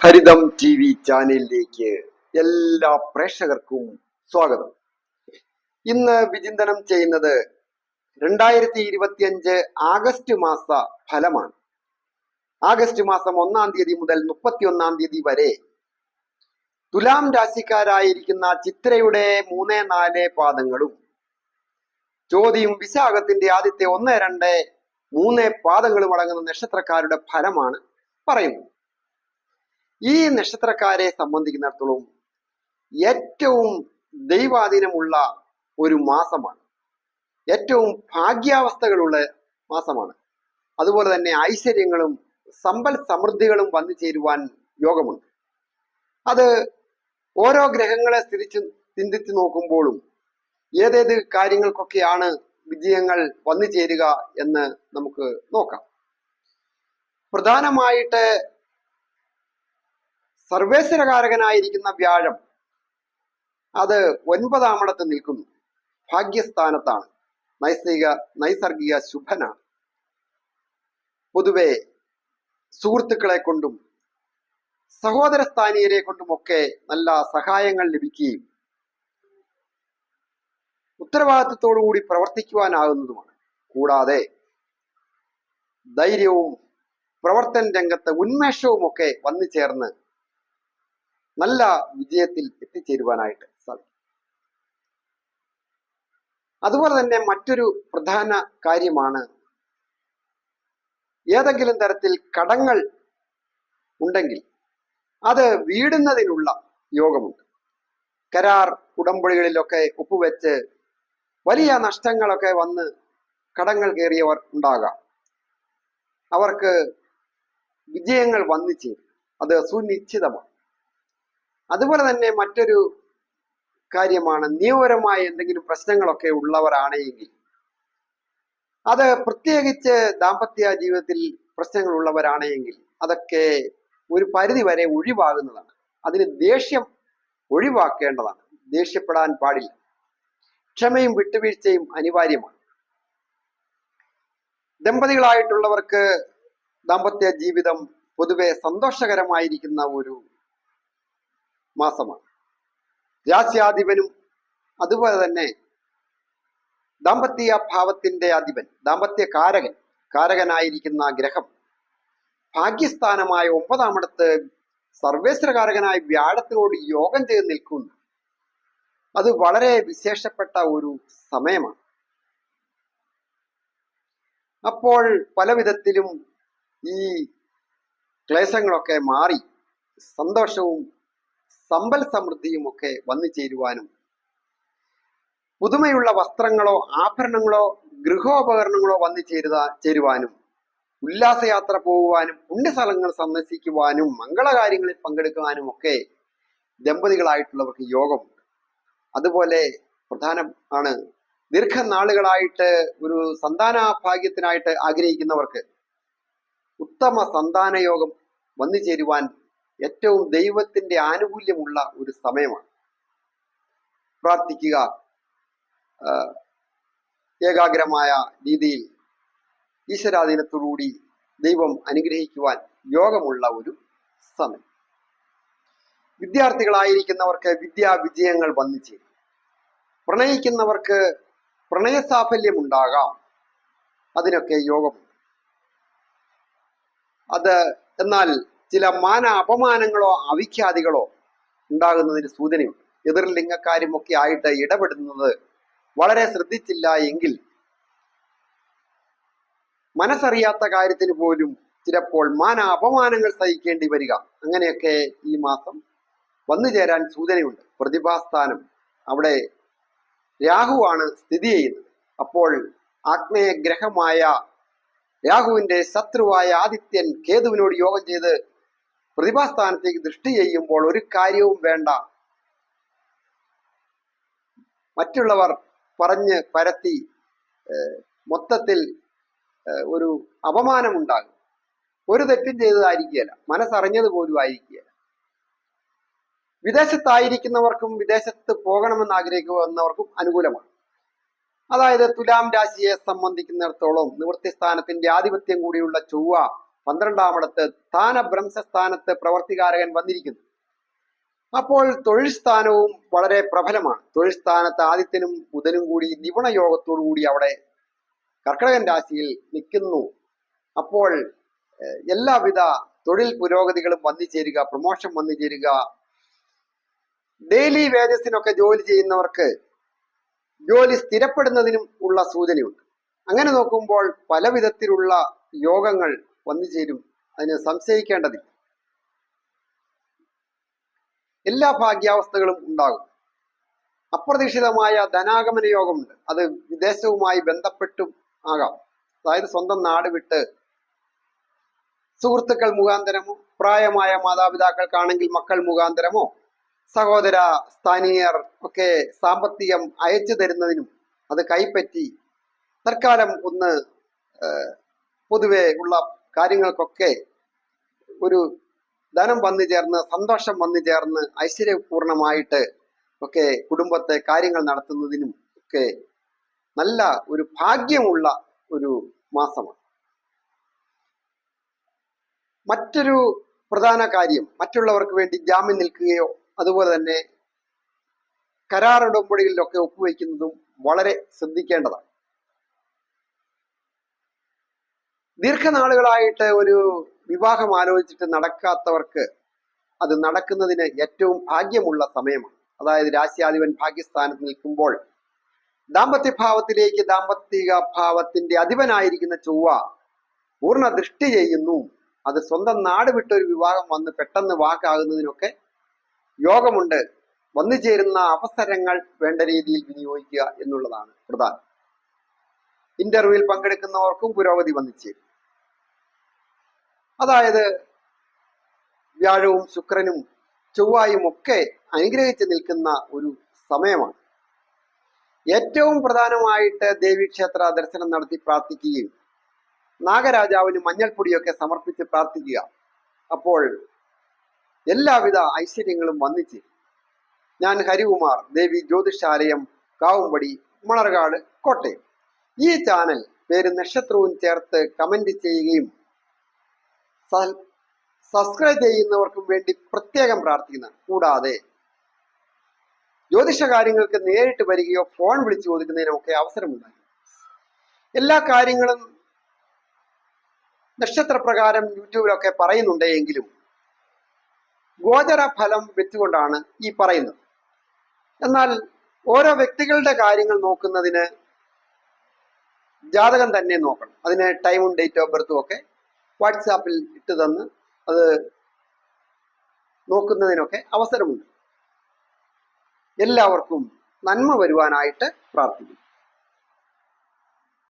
ഹരിതം T V ചാനലിലേക്ക് എല്ലാ പ്രേക്ഷകർക്കും സ്വാഗതം. ഇന്ന് വിചിന്തനം ചെയ്യുന്നത് രണ്ടായിരത്തി ഇരുപത്തിയഞ്ച് ആഗസ്റ്റ് മാസ ഫലമാണ്. ആഗസ്റ്റ് മാസം ഒന്നാം തീയതി മുതൽ മുപ്പത്തി ഒന്നാം തീയതി വരെ തുലാം രാശിക്കാരായിരിക്കുന്ന ചിത്രയുടെ മൂന്ന് നാല് പാദങ്ങളും ചോതിയും വിശാഖത്തിന്റെ ആദ്യത്തെ ഒന്ന് രണ്ട് മൂന്ന് പാദങ്ങളും അടങ്ങുന്ന നക്ഷത്രക്കാരുടെ ഫലമാണ് പറയുന്നത്. ഈ നക്ഷത്രക്കാരെ സംബന്ധിക്കുന്നിടത്തോളം ഏറ്റവും ദൈവാധീനമുള്ള ഒരു മാസമാണ്. ഏറ്റവും ഭാഗ്യാവസ്ഥകളുള്ള മാസമാണ്. അതുപോലെ തന്നെ ഐശ്വര്യങ്ങളും സമ്പൽ സമൃദ്ധികളും വന്നു ചേരുവാൻ യോഗമുണ്ട്. അത് ഓരോ ഗ്രഹങ്ങളെ സ്ഥിരിച്ച് ചിന്തിച്ചു നോക്കുമ്പോഴും ഏതേത് കാര്യങ്ങൾക്കൊക്കെയാണ് വിജയങ്ങൾ വന്നു ചേരുക എന്ന് നമുക്ക് നോക്കാം. പ്രധാനമായിട്ട് സർവേശ്വരകാരകനായിരിക്കുന്ന വ്യാഴം അത് ഒൻപതാമിടത്ത് നിൽക്കുന്നു. ഭാഗ്യസ്ഥാനത്താണ്. നൈസ്തിക നൈസർഗിക ശുഭനാണ്. പൊതുവെ സുഹൃത്തുക്കളെ കൊണ്ടും സഹോദര സ്ഥാനീയരെ കൊണ്ടുമൊക്കെ നല്ല സഹായങ്ങൾ ലഭിക്കുകയും ഉത്തരവാദിത്വത്തോടുകൂടി പ്രവർത്തിക്കുവാനാകുന്നതുമാണ്. കൂടാതെ ധൈര്യവും പ്രവർത്തന രംഗത്ത് ഉന്മേഷവും ഒക്കെ വന്നു ചേർന്ന് നല്ല വിജയത്തിൽ എത്തിച്ചേരുവാനായിട്ട് സാധിക്കും. അതുപോലെ തന്നെ മറ്റൊരു പ്രധാന കാര്യമാണ് ഏതെങ്കിലും തരത്തിൽ കടങ്ങൾ ഉണ്ടെങ്കിൽ അത് വീടുന്നതിനുള്ള യോഗമുണ്ട്. കരാർ ഉടമ്പടികളിലൊക്കെ ഒപ്പുവെച്ച് വലിയ നഷ്ടങ്ങളൊക്കെ വന്ന് കടങ്ങൾ കയറിയവർ ഉണ്ടാകാം. അവർക്ക് വിജയങ്ങൾ വന്നു ചേരും. അത് സുനിശ്ചിതമാണ്. അതുപോലെ തന്നെ മറ്റൊരു കാര്യമാണ് നിയമപരമായ എന്തെങ്കിലും പ്രശ്നങ്ങളൊക്കെ ഉള്ളവരാണെങ്കിൽ അത് പ്രത്യേകിച്ച് ദാമ്പത്യ ജീവിതത്തിൽ പ്രശ്നങ്ങൾ ഉള്ളവരാണെങ്കിൽ അതൊക്കെ ഒരു പരിധി വരെ ഒഴിവാകുന്നതാണ്. അതിന് ദേഷ്യം ഒഴിവാക്കേണ്ടതാണ്. ദേഷ്യപ്പെടാൻ പാടില്ല. ക്ഷമയും വിട്ടുവീഴ്ചയും അനിവാര്യമാണ്. ദമ്പതികളായിട്ടുള്ളവർക്ക് ദാമ്പത്യ ജീവിതം പൊതുവെ സന്തോഷകരമായിരിക്കുന്ന ഒരു മാസമാണ്. ജാസ്യാധിപനും അതുപോലെ തന്നെ ദാമ്പത്യ ഭാവത്തിന്റെ അധിപൻ ദാമ്പത്യ കാരകൻ കാരകനായിരിക്കുന്ന ഗ്രഹം ഭാഗ്യസ്ഥാനമായ ഒമ്പതാമിടത്ത് സർവേശ്വരകാരകനായ വ്യാഴത്തിനോട് യോഗം ചെയ്ത് നിൽക്കുന്നു. അത് വളരെ വിശേഷപ്പെട്ട ഒരു സമയമാണ്. അപ്പോൾ പല വിധത്തിലും ഈ ക്ലേശങ്ങളൊക്കെ മാറി സന്തോഷവും സമ്പൽ സമൃദ്ധിയുമൊക്കെ വന്നു ചേരുവാനും പുതുമയുള്ള വസ്ത്രങ്ങളോ ആഭരണങ്ങളോ ഗൃഹോപകരണങ്ങളോ വന്നു ചേരുക ചേരുവാനും ഉല്ലാസയാത്ര പോകുവാനും പുണ്യസ്ഥലങ്ങൾ സന്ദർശിക്കുവാനും മംഗളകാര്യങ്ങളിൽ പങ്കെടുക്കുവാനും ഒക്കെ ദമ്പതികളായിട്ടുള്ളവർക്ക് യോഗമുണ്ട്. അതുപോലെ പ്രധാനം ആണ് ദീർഘനാളുകളായിട്ട് ഒരു സന്താന ഭാഗ്യത്തിനായിട്ട് ആഗ്രഹിക്കുന്നവർക്ക് ഉത്തമ സന്താന യോഗം വന്നു ചേരുവാൻ ഏറ്റവും ദൈവത്തിന്റെ ആനുകൂല്യമുള്ള ഒരു സമയമാണ്. പ്രാർത്ഥിക്കുക ഏകാഗ്രമായ രീതിയിൽ ഈശ്വരാധീനത്തോടുകൂടി ദൈവം അനുഗ്രഹിക്കുവാൻ യോഗമുള്ള ഒരു സമയം. വിദ്യാർത്ഥികളായിരിക്കുന്നവർക്ക് വിദ്യാ വിജയങ്ങൾ വന്നു ചേരും. പ്രണയിക്കുന്നവർക്ക് പ്രണയസാഫല്യം ഉണ്ടാകാം അതിനൊക്കെ യോഗമുണ്ട്. അത് എന്നാൽ ചില മാന അപമാനങ്ങളോ അവിഖ്യാതികളോ ഉണ്ടാകുന്നതിന് സൂചനയുണ്ട്. എതിർ ലിംഗക്കാരും ഒക്കെ ആയിട്ട് ഇടപെടുന്നത് വളരെ ശ്രദ്ധിച്ചില്ല എങ്കിൽ മനസ്സറിയാത്ത കാര്യത്തിന് പോലും ചിലപ്പോൾ മാന അപമാനങ്ങൾ സഹിക്കേണ്ടി വരിക. അങ്ങനെയൊക്കെ ഈ മാസം വന്നു ചേരാൻ സൂചനയുണ്ട്. പ്രതിഭാസ്ഥാനം അവിടെ രാഹുവാണ് സ്ഥിതി ചെയ്യുന്നത്. അപ്പോൾ ആഗ്നേയ ഗ്രഹമായ രാഹുവിന്റെ ശത്രുവായ ആദിത്യൻ കേതുവിനോട് യോഗം ചെയ്ത് പ്രതിഭാസ്ഥാനത്തേക്ക് ദൃഷ്ടി ചെയ്യുമ്പോൾ ഒരു കാര്യവും വേണ്ട. മറ്റുള്ളവർ പറഞ്ഞ് പരത്തി മൊത്തത്തിൽ ഒരു അപമാനമുണ്ടാകും. ഒരു തെറ്റും ചെയ്തതായിരിക്കുകയല്ല. മനസ്സറിഞ്ഞത് പോലും ആയിരിക്കുകയല്ല. വിദേശത്തായിരിക്കുന്നവർക്കും വിദേശത്ത് പോകണമെന്ന് ആഗ്രഹിക്കുന്നവർക്കും അനുകൂലമാണ്. അതായത് തുലാം രാശിയെ സംബന്ധിക്കുന്നിടത്തോളം നിവൃത്തി സ്ഥാനത്തിന്റെ ആധിപത്യം കൂടിയുള്ള ചൊവ്വ പന്ത്രണ്ടാമിടത്ത് സ്ഥാനഭ്രംശസ്ഥാനത്ത് പ്രവർത്തികാരകൻ വന്നിരിക്കുന്നു. അപ്പോൾ തൊഴിൽ സ്ഥാനവും വളരെ പ്രബലമാണ്. തൊഴിൽ സ്ഥാനത്ത് ആദിത്യനും ബുധനും കൂടി നിപുണ യോഗത്തോടു കൂടി അവിടെ കർക്കിടകൻ രാശിയിൽ നിൽക്കുന്നു. അപ്പോൾ എല്ലാവിധ തൊഴിൽ പുരോഗതികളും വന്നു ചേരുക പ്രൊമോഷൻ വന്നു ചേരുക. ഡെയിലി വേജസിനൊക്കെ ജോലി ചെയ്യുന്നവർക്ക് ജോലി സ്ഥിരപ്പെടുന്നതിനും ഉള്ള സൂചനയുണ്ട്. അങ്ങനെ നോക്കുമ്പോൾ പല വിധത്തിലുള്ള യോഗങ്ങൾ വന്നു ചേരും. അതിന് സംശയിക്കേണ്ടതില്ല. എല്ലാ ഭാഗ്യാവസ്ഥകളും ഉണ്ടാകും. അപ്രതീക്ഷിതമായ ധനാഗമന യോഗമുണ്ട്. അത് വിദേശവുമായി ബന്ധപ്പെട്ടും ആകാം. അതായത് സ്വന്തം നാട് വിട്ട് സുഹൃത്തുക്കൾ മുഖാന്തരമോ പ്രായമായ മാതാപിതാക്കൾക്കാണെങ്കിൽ മക്കൾ മുഖാന്തരമോ സഹോദര സ്ഥാനീയർ ഒക്കെ സാമ്പത്തികം അയച്ചു തരുന്നതിനും അത് കൈപ്പറ്റി തൽക്കാലം ഒന്ന് പൊതുവേ പൊതുവെ ഉള്ള കാര്യങ്ങൾക്കൊക്കെ ഒരു ധനം വന്നു ചേർന്ന് സന്തോഷം വന്നു ചേർന്ന് ഐശ്വര്യപൂർണമായിട്ട് ഒക്കെ കുടുംബത്തെ കാര്യങ്ങൾ നടത്തുന്നതിനും ഒക്കെ നല്ല ഒരു ഭാഗ്യമുള്ള ഒരു മാസമാണ്. മറ്റൊരു പ്രധാന കാര്യം മറ്റുള്ളവർക്ക് വേണ്ടി ജാമ്യം നിൽക്കുകയോ അതുപോലെ തന്നെ കരാറുടമ്പടികളിലൊക്കെ ഒപ്പുവെക്കുന്നതും വളരെ ശ്രദ്ധിക്കേണ്ടതാണ്. ദീർഘനാളുകളായിട്ട് ഒരു വിവാഹം ആലോചിച്ചിട്ട് നടക്കാത്തവർക്ക് അത് നടക്കുന്നതിന് ഏറ്റവും ഭാഗ്യമുള്ള സമയമാണ്. അതായത് രാശിയാധിപൻ ഭാഗ്യസ്ഥാനത്ത് നിൽക്കുമ്പോൾ ദാമ്പത്യഭാവത്തിലേക്ക് ദാമ്പത്തിക ഭാവത്തിന്റെ അധിപനായിരിക്കുന്ന ചൊവ്വ പൂർണ ദൃഷ്ടി ചെയ്യുന്നു. അത് സ്വന്തം നാട് വിട്ടൊരു വിവാഹം വന്ന് പെട്ടെന്ന് വാക്കാകുന്നതിനൊക്കെ യോഗമുണ്ട്. വന്നു ചേരുന്ന അവസരങ്ങൾ വേണ്ട രീതിയിൽ വിനിയോഗിക്കുക എന്നുള്ളതാണ് പ്രധാനം. ഇന്റർവ്യൂവിൽ പങ്കെടുക്കുന്നവർക്കും പുരോഗതി വന്നു ചേരും. അതായത് വ്യാഴവും ശുക്രനും ചൊവ്വായും ഒക്കെ അനുഗ്രഹിച്ച് നിൽക്കുന്ന ഒരു സമയമാണ്. ഏറ്റവും പ്രധാനമായിട്ട് ദേവീക്ഷേത്ര ദർശനം നടത്തി പ്രാർത്ഥിക്കുകയും നാഗരാജാവിന് മഞ്ഞൾപ്പൊടിയൊക്കെ സമർപ്പിച്ച് പ്രാർത്ഥിക്കുക. അപ്പോൾ എല്ലാവിധ ഐശ്വര്യങ്ങളും വന്നിച്ച് ഞാൻ ഹരികുമാർ ദേവി ജ്യോതിഷാലയം കാവുംപടി മണർകാട് കോട്ടയം ഈ ചാനൽ പേര് നക്ഷത്രവും ചേർത്ത് കമന്റ് ചെയ്യുകയും സബ്സ്ക്രൈബ് ചെയ്യുന്നവർക്കും വേണ്ടി പ്രത്യേകം പ്രാർത്ഥിക്കുന്ന. കൂടാതെ ജ്യോതിഷ കാര്യങ്ങൾക്ക് നേരിട്ട് വരികയോ ഫോൺ വിളിച്ചു ചോദിക്കുന്നതിനൊക്കെ അവസരമുണ്ടായി എല്ലാ കാര്യങ്ങളും നക്ഷത്രപ്രകാരം യൂട്യൂബിലൊക്കെ പറയുന്നുണ്ട് എങ്കിലും ഗോചര ഫലം വെച്ചുകൊണ്ടാണ് ഈ പറയുന്നത്. എന്നാൽ ഓരോ വ്യക്തികളുടെ കാര്യങ്ങൾ നോക്കുന്നതിന് ജാതകം തന്നെ നോക്കണം. അതിന് ടൈമും ഡേറ്റ് ഓഫ് ബർത്തും ഒക്കെ വാട്സാപ്പിൽ ഇട്ട് തന്ന് അത് നോക്കുന്നതിനൊക്കെ അവസരമുണ്ട്. എല്ലാവർക്കും നന്മ വരുവാനായിട്ട് പ്രാർത്ഥിക്കുന്നു.